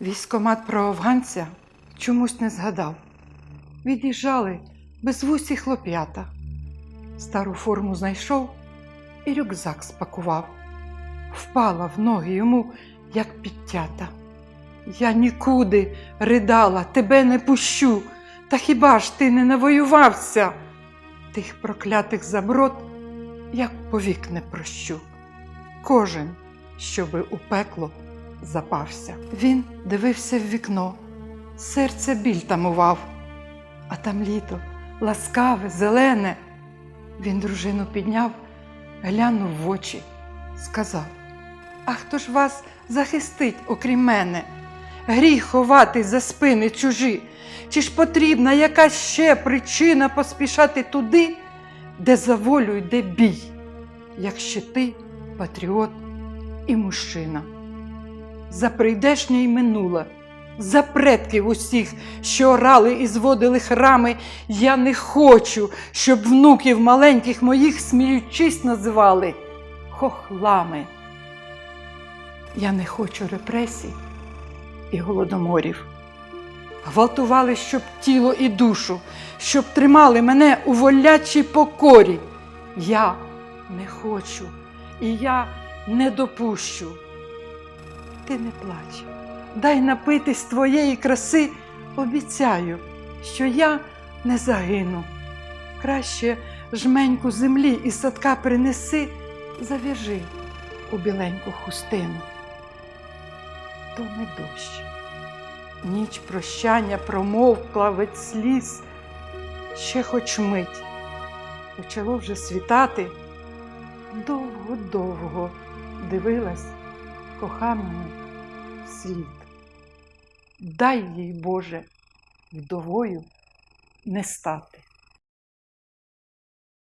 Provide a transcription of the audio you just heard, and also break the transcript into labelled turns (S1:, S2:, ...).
S1: Військомат про афганця чомусь не згадав. Від'їжджали безвусі хлоп'ята. Стару форму знайшов і рюкзак спакував. Впала в ноги йому, як підтята. Я нікуди ридала, тебе не пущу. Та хіба ж ти не навоювався? Тих проклятих заброд, як повік не прощу. Кожен, щоби у пекло запався. Він дивився в вікно, серце біль тамував, а там літо ласкаве, зелене. Він дружину підняв, глянув в очі, сказав: А хто ж вас захистить, окрім мене? Гріх ховати за спини чужі, чи ж потрібна якась ще причина поспішати туди, де за волю йде бій, якщо ти патріот і мужчина за прийдешнє й минуле, за предків усіх, що орали і зводили храми, я не хочу, щоб внуків маленьких моїх сміючись називали хохлами. Я не хочу репресій і голодоморів. Гвалтували, щоб тіло і душу, щоб тримали мене у волячій покорі. Я не хочу і я не допущу ти не плач. Дай напитись твоєї краси, обіцяю, що я не загину. Краще жменьку землі із садка принеси, зав'яжи у біленьку хустину. То не дощ. Ніч прощання промовкла ведь сліз, ще хоч мить. Почало вже світати. Довго-довго дивилась коханому слід. Дай їй, Боже, вдовою не стати.